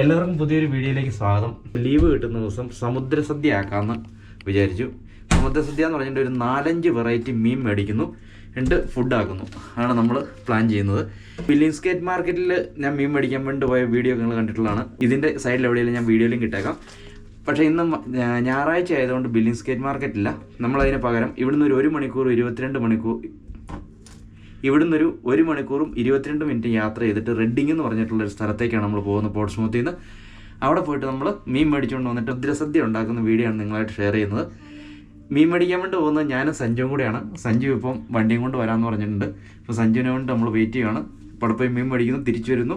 എല്ലാവർക്കും പുതിയൊരു വീഡിയോയിലേക്ക് സ്വാഗതം. ലീവ് കിട്ടുന്ന ദിവസം സമുദ്രസദ്യ ആക്കാമെന്ന് വിചാരിച്ചു. സമുദ്രസദ്യ എന്ന് പറഞ്ഞിട്ട് ഒരു നാലഞ്ച് വെറൈറ്റി മീൻ മേടിക്കുന്നു. രണ്ട് ഫുഡ് ആക്കുന്നു. ആണ് നമ്മൾ പ്ലാൻ ചെയ്യുന്നത്. ബില്ലിംഗ് സ്കേറ്റ് മാർക്കറ്റിൽ ഞാൻ മീൻ മേടിക്കാൻ വേണ്ടി പോയ വീഡിയോ നിങ്ങൾ കണ്ടിട്ടുള്ളതാണ്. ഇതിന്റെ സൈഡിൽ എവിടെയെങ്കിലും ഞാൻ വീഡിയോയിലും കിട്ടേക്കാം. പക്ഷേ ഇന്ന് ഞായറാഴ്ച ആയതുകൊണ്ട് ബില്ലിംഗ് സ്കേറ്റ് മാർക്കറ്റില്ല നമ്മളതിന് പകരം ഇവിടുന്ന് ഒരു ഒരു മണിക്കൂർ ഇരുപത്തിരണ്ട് മണിക്കൂർ ഇവിടുന്ന് ഒരു ഒരു മണിക്കൂറും ഇരുപത്തിരണ്ട് മിനിറ്റ് യാത്ര ചെയ്തിട്ട് റെഡിങ് എന്ന് പറഞ്ഞിട്ടുള്ള ഒരു സ്ഥലത്തേക്കാണ് നമ്മൾ പോകുന്നത് പോർട്സ്മൂത്തിൽ നിന്ന് അവിടെ പോയിട്ട് നമ്മൾ മീൻ മേടിച്ചുകൊണ്ട് വന്നിട്ട് ഉദ്രസദ്യ ഉണ്ടാക്കുന്ന വീഡിയോ ആണ് നിങ്ങളായിട്ട് ഷെയർ ചെയ്യുന്നത്. മീൻ മേടിക്കാൻ വേണ്ടി പോകുന്നത് ഞാനും സഞ്ജുവും കൂടെയാണ്. സഞ്ജു ഇപ്പം വണ്ടിയും കൊണ്ട് വരാമെന്ന് പറഞ്ഞിട്ടുണ്ട്. ഇപ്പോൾ സഞ്ജുവിനെ കൊണ്ട് നമ്മൾ വെയിറ്റ് ചെയ്യുകയാണ് അവിടെ പോയി മീൻ മേടിക്കുന്നു തിരിച്ചു വരുന്നു.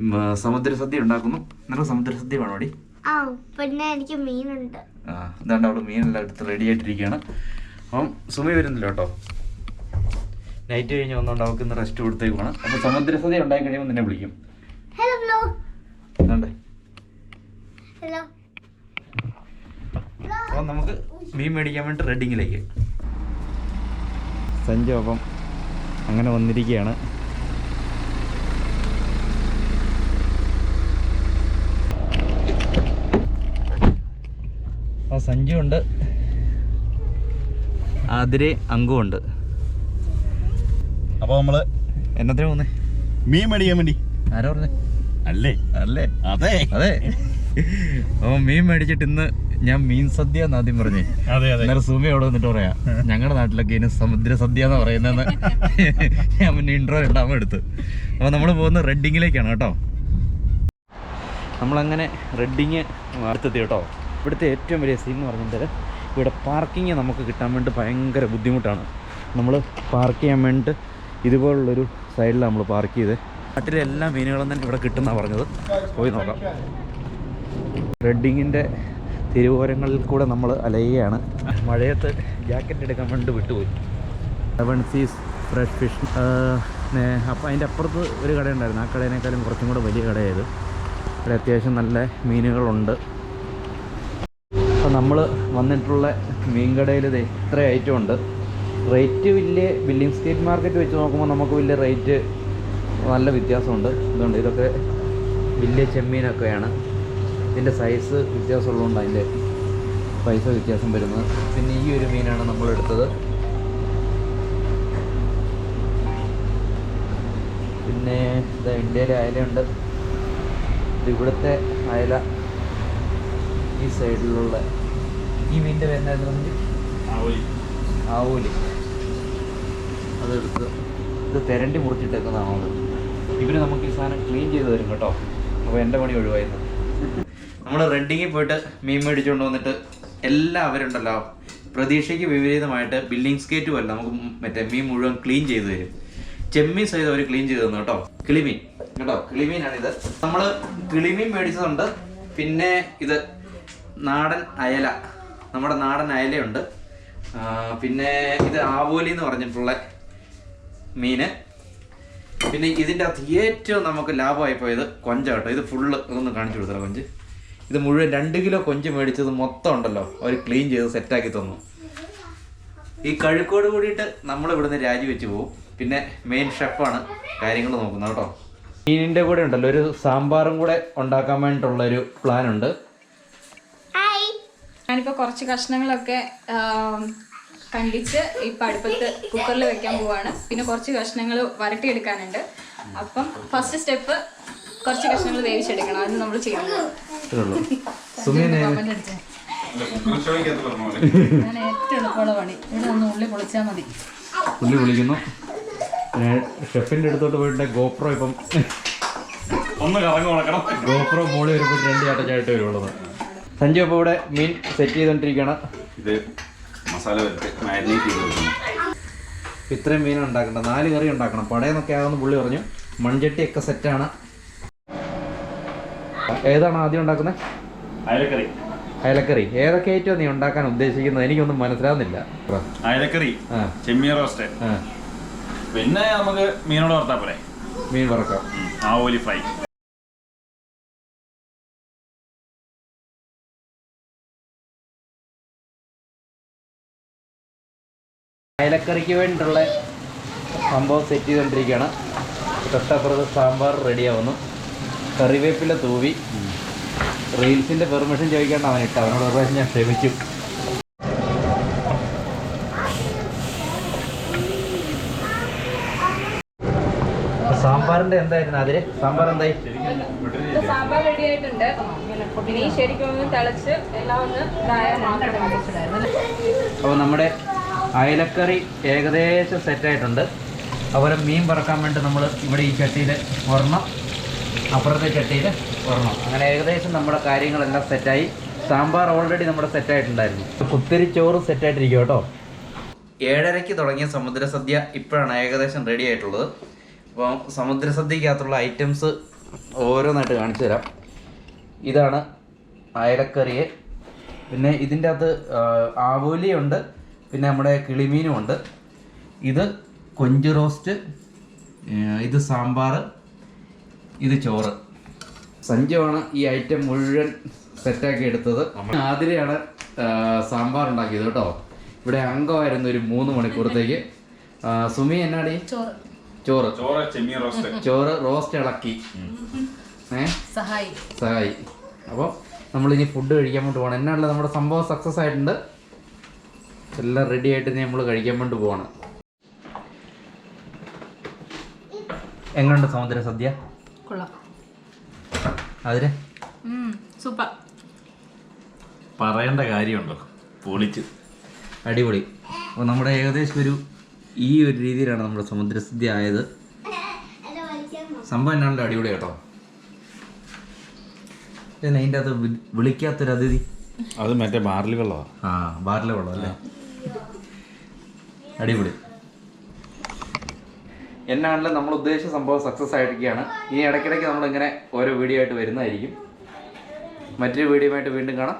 സമുദ്ര സദ്യ സമുദ്രസദ്യ ഉണ്ടാക്കുന്നു. നല്ല സമുദ്രസദ്യ വേണോ അടി ആ പിന്നെ എനിക്ക് മീനുണ്ട്. ആ എന്താണ്ട് അവിടെ മീനെല്ലാം എടുത്ത് റെഡി ആയിട്ടിരിക്കുകയാണ്. അപ്പം സുമി വരുന്നില്ല കേട്ടോ. നൈറ്റ് കഴിഞ്ഞ് വന്നുകൊണ്ട് അവൾക്ക് ഇന്ന് റെസ്റ്റ് കൊടുത്തേക്ക് പോകണം അപ്പൊ സമുദ്രസദ്യ ഉണ്ടായി കഴിയുമ്പോൾ നിന്നെ വിളിക്കും. അപ്പം നമുക്ക് മീൻ മേടിക്കാൻ വേണ്ടി റെഡിങ്ങിലേക്ക് സഞ്ജു അപ്പം അങ്ങനെ വന്നിരിക്കുകയാണ്. ആ സഞ്ജു ഉണ്ട്. അതിരെ അങ്കുണ്ട് അപ്പൊ നമ്മൾ എന്നത്തിന് പോകുന്നേ മീൻ മേടിക്കാൻ വേണ്ടി. ആരാ പറഞ്ഞേ? അല്ലേ? അല്ലേ? അതെ. അതെ. അപ്പൊ മീൻ മേടിച്ചിട്ട് ഇന്ന് ഞാൻ മീൻ സദ്യ എന്ന് ആദ്യം പറഞ്ഞേ. അതെ അതെ. അന്നേരം സുമി അവിടെ വന്നിട്ട് പറയാ ഞങ്ങളുടെ നാട്ടിലൊക്കെ ഇനി സമുദ്ര സദ്യ എന്ന് പറയുന്നതെന്ന്. ഞാൻ പിന്നെ ഇൻട്രോ രണ്ടാമത് എടുത്ത്. അപ്പൊ നമ്മൾ പോകുന്ന റെഡിങ്ങിലേക്കാണ് കേട്ടോ. നമ്മളങ്ങനെ റെഡിങ് അടുത്തെത്തി കേട്ടോ. ഇവിടുത്തെ ഏറ്റവും വലിയ സീൻ എന്ന് പറഞ്ഞാൽ ഇവിടെ പാർക്കിങ് നമുക്ക് കിട്ടാൻ വേണ്ടി ഭയങ്കര ബുദ്ധിമുട്ടാണ്. നമ്മൾ പാർക്ക് ചെയ്യാൻ വേണ്ടിയിട്ട് ഇതുപോലുള്ളൊരു സൈഡിലാണ് നമ്മൾ പാർക്ക് ചെയ്ത്. നാട്ടിലെ എല്ലാ മീനുകളും തന്നെ ഇവിടെ കിട്ടുന്ന പറഞ്ഞത്. പോയി നോക്കാം. റെഡിങ്ങിന്റെ തിരുവോരങ്ങളിൽ കൂടെ നമ്മൾ അലയുകയാണ്. മഴയത്ത് ജാക്കറ്റ് എടുക്കാൻ വേണ്ടി വിട്ടുപോയി. സെവൻ സീസ് ഫ്രഷ് ഫിഷ് അപ്പോൾ അതിന്റെ അപ്പുറത്ത് ഒരു കടയുണ്ടായിരുന്നു. ആ കടയിനേക്കാളും കുറച്ചും കൂടെ വലിയ കടയായത്. ഇവിടെ അത്യാവശ്യം നല്ല മീനുകളുണ്ട്. അപ്പോൾ നമ്മൾ വന്നിട്ടുള്ള മീൻ കടയിൽ ഇത് ഇത്ര ഐറ്റം ഉണ്ട്. റേറ്റ് വലിയ ബില്ലിംഗ് സ്റ്റേറ്റ് മാർക്കറ്റ് വെച്ച് നോക്കുമ്പോൾ നമുക്ക് വലിയ റേറ്റ് നല്ല വ്യത്യാസമുണ്ട്. അതുകൊണ്ട് ഇതൊക്കെ വലിയ ചെമ്മീനൊക്കെയാണ്. ഇതിന്റെ സൈസ് വ്യത്യാസമുള്ളതുകൊണ്ട് അതിന്റെ പൈസ വ്യത്യാസം വരുന്നത്. പിന്നെ ഈ ഒരു മീനാണ് നമ്മൾ എടുത്തത്. പിന്നെ ഇത് ഇന്ത്യയിലെ അയലയുണ്ട്. ഇത് ഇവിടുത്തെ അയല ഈ സൈഡിലുള്ള ഈ മീനിന്റെ പേരെന്തായിരുന്നു അതെടുത്ത് ഇത് തെരണ്ടി മുറിച്ചിട്ടേക്കുന്നതാണോ അത്? ഇവർ നമുക്ക് ഈ സാധനം ക്ലീൻ ചെയ്ത് തരും കേട്ടോ. അപ്പോൾ എന്റെ പണി ഒഴിവായിരുന്നു നമ്മൾ റെഡിങ്ങിൽ പോയിട്ട് മീൻ മേടിച്ചുകൊണ്ട് വന്നിട്ട് എല്ലാവരുണ്ടല്ലോ. പ്രതീക്ഷയ്ക്ക് വിപരീതമായിട്ട് ബില്ലിംഗ് സ്കേറ്റും അല്ല നമുക്ക് മറ്റേ മീൻ മുഴുവൻ ക്ലീൻ ചെയ്ത് തരും. ചെമ്മീൻ സഹിതം അവർ ക്ലീൻ ചെയ്ത് തന്നു കേട്ടോ. കിളിമീൻ. കേട്ടോ കിളിമീനാണിത്. നമ്മൾ കിളിമീൻ മേടിച്ചതുണ്ട്. പിന്നെ ഇത് നാടൻ അയല. നമ്മുടെ നാടൻ അയലയുണ്ട്. പിന്നെ ഇത് ആവോലി എന്ന് പറഞ്ഞിട്ടുള്ള മീന്. പിന്നെ ഇതിന്റെ അകത്ത് ഏറ്റവും നമുക്ക് ലാഭമായി പോയത് കൊഞ്ച കേട്ടോ. ഇത് ഫുള്ള് ഒന്ന് കാണിച്ചു കൊടുത്തല്ലോ കൊഞ്ച്. ഇത് മുഴുവൻ രണ്ട് കിലോ കൊഞ്ച് മേടിച്ചത് മൊത്തം ഉണ്ടല്ലോ. അവർ ക്ലീൻ ചെയ്ത് സെറ്റാക്കി തന്നു. ഈ കഴുക്കോട് കൂടിയിട്ട് നമ്മൾ ഇവിടുന്ന് രാജിവെച്ച് പോകും പിന്നെ മെയിൻ ഷെഫാണ് കാര്യങ്ങൾ നോക്കുന്നത് കേട്ടോ. മീനിന്റെ കൂടെ ഉണ്ടല്ലോ. ഒരു സാമ്പാറും കൂടെ ഉണ്ടാക്കാൻ വേണ്ടിയിട്ടുള്ളൊരു പ്ലാനുണ്ട് ഞാനിപ്പോൾ കുറച്ച് കഷ്ണങ്ങളൊക്കെ കണ്ടിച്ച് ഇപ്പം അടുപ്പത്ത് കുക്കറിൽ വെക്കാൻ പോവാണ്. പിന്നെ കുറച്ച് കഷ്ണങ്ങൾ വരട്ടിയെടുക്കാനുണ്ട്. അപ്പം ഫസ്റ്റ് സ്റ്റെപ്പ് കുറച്ച് കഷ്ണങ്ങൾ വേവിച്ചെടുക്കണം. അത് നമ്മൾ സുമീനെ ഞാൻ ഏറ്റവും എളുപ്പമുള്ള പണി. ഇവിടെ ഒന്ന് ഉള്ളി പൊളിച്ചാൽ മതി. പുള്ളി വിളിക്കുന്നു പിന്നെ അടുത്തോട്ട് പോയിട്ട് ഗോപ്രോ ഇപ്പം. ഒന്ന് കറങ്ങി ഗോപ്രോ മോളി വരുമ്പോൾ രണ്ട് ചാട്ടച്ചായിട്ട് വരുള്ളത് സഞ്ജു അപ്പോൾ ഇവിടെ മീൻ സെറ്റ് ചെയ്തുകൊണ്ടിരിക്കുകയാണ് ഇത് മസാല മാരിനേറ്റ് ചെയ്ത് ഇത്രയും മീൻ ഉണ്ടാക്കണ്ട നാല് കറി ഉണ്ടാക്കണം. പടയെന്നൊക്കെ ആകുന്ന പുള്ളി പറഞ്ഞു. മൺചട്ടിയൊക്കെ സെറ്റാണ് ഏതാണ് ആദ്യം ഉണ്ടാക്കുന്നത്? അയലക്കറി. അയലക്കറി. ഏതൊക്കെ ഐറ്റം നീ ഉണ്ടാക്കാൻ ഉദ്ദേശിക്കുന്നത്? എനിക്കൊന്നും മനസ്സിലാവുന്നില്ല. അയലക്കറി ചെമ്മീൻ റോസ്റ്റ് പിന്നെ നമുക്ക് മീനോട് വറുത്താ പോരെ. മീൻ വറക്കാം. ആവോലി ഫ്രൈ. അയലക്കറിക്ക് വേണ്ടിയിട്ടുള്ള സംഭവം സെറ്റ് ചെയ്തുകൊണ്ടിരിക്കുകയാണ് തൊട്ടപ്പുറത്ത് സാമ്പാർ റെഡിയാവുന്നു കറിവേപ്പില തൂവി. റീൽസിന്റെ പെർമിഷൻ ചോദിക്കാണ്ട് അവൻ ഇട്ട. അവനോട് ഒരു പ്രാവശ്യം ഞാൻ ക്ഷമിച്ചു. സാമ്പാറിന്റെ എന്തായിരുന്നു അതിൽ സാമ്പാർ എന്തായി? സാമ്പാർ റെഡി ആയിട്ടുണ്ട്. ഇനി ശരിക്കും തിളച്ച് എല്ലാം ഒന്ന് അപ്പൊ നമ്മുടെ അയലക്കറി ഏകദേശം സെറ്റായിട്ടുണ്ട് അതുപോലെ മീൻ പറക്കാൻ വേണ്ടി നമ്മൾ ഇവിടെ ഈ ചട്ടിയിൽ ഒരെണ്ണം അപ്പുറത്തെ ചട്ടിയിൽ ഒരെണ്ണം. അങ്ങനെ ഏകദേശം നമ്മുടെ കാര്യങ്ങളെല്ലാം സെറ്റായി സാമ്പാർ ഓൾറെഡി നമ്മുടെ സെറ്റായിട്ടുണ്ടായിരുന്നു കുത്തിരി ചോറ് സെറ്റായിട്ടിരിക്കും കേട്ടോ. ഏഴരയ്ക്ക് തുടങ്ങിയ സമുദ്രസദ്യ ഇപ്പോഴാണ് ഏകദേശം റെഡി ആയിട്ടുള്ളത്. അപ്പോൾ സമുദ്രസദ്യക്കകത്തുള്ള ഐറ്റംസ് ഓരോന്നായിട്ട് കാണിച്ചു തരാം. ഇതാണ് അയലക്കറിയെ. പിന്നെ ഇതിന്റെ അകത്ത് ആവോലിയുണ്ട്. പിന്നെ നമ്മുടെ കിളിമീനും ഉണ്ട്. ഇത് കൊഞ്ച് റോസ്റ്റ് ഇത് സാമ്പാർ ഇത് ചോറ്. സഞ്ജുവാണ് ഈ ഐറ്റം മുഴുവൻ സെറ്റാക്കി എടുത്തത്. ആതിരയാണ് സാമ്പാർ ഉണ്ടാക്കിയത് കേട്ടോ. ഇവിടെ അംഗമായിരുന്നു ഒരു മൂന്ന് മണിക്കൂറത്തേക്ക്. സുമി എന്നാടി? ചോറ്. ചോറ്. ചോറ് ചെമ്മീൻ റോസ്റ്റ്. ചോറ് റോസ്റ്റ് ഇളക്കി. സഹായി. സഹായി. അപ്പോൾ നമ്മളിനി ഫുഡ് കഴിക്കാൻ വേണ്ടി പോകണം എന്നാണല്ലോ നമ്മുടെ സംഭവം സക്സസ് ആയിട്ടുണ്ട്. എല്ലാം റെഡി ആയിട്ട് നമ്മൾ കഴിക്കാൻ വേണ്ടി പോവാണ്. എങ്ങനെയുണ്ട് സമുദ്ര സദ്യ? കൊള്ളാം. അതിന്? സൂപ്പർ പറയേണ്ട കാര്യമുണ്ടോ? പൊളിച്ച്. അടിപൊളി. അപ്പോൾ നമ്മുടെ ഏകദേശം ഒരു ഈ ഒരു രീതിയിലാണ് നമ്മുടെ സമുദ്രസദ്യ ആയത്. സംഭവം എന്നാണല്ലോ അടിപൊളി കേട്ടോ. അതിന്റെ അകത്ത് വിളിക്കാത്തൊരു അതിഥി അത് മറ്റേ ബാർലി വെള്ളമാണ് ആ ബാറിലെ വെള്ളം അല്ലേ അടിപൊളി. എന്നാണല്ലോ നമ്മൾ ഉദ്ദേശിച്ച സംഭവം സക്സസ് ആയിരിക്കുകയാണ്. ഇനി ഇടയ്ക്കിടയ്ക്ക് നമ്മളിങ്ങനെ ഓരോ വീഡിയോ ആയിട്ട് വരുന്നതായിരിക്കും. മറ്റൊരു വീഡിയോ ആയിട്ട് വീണ്ടും കാണാം.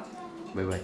Bye bye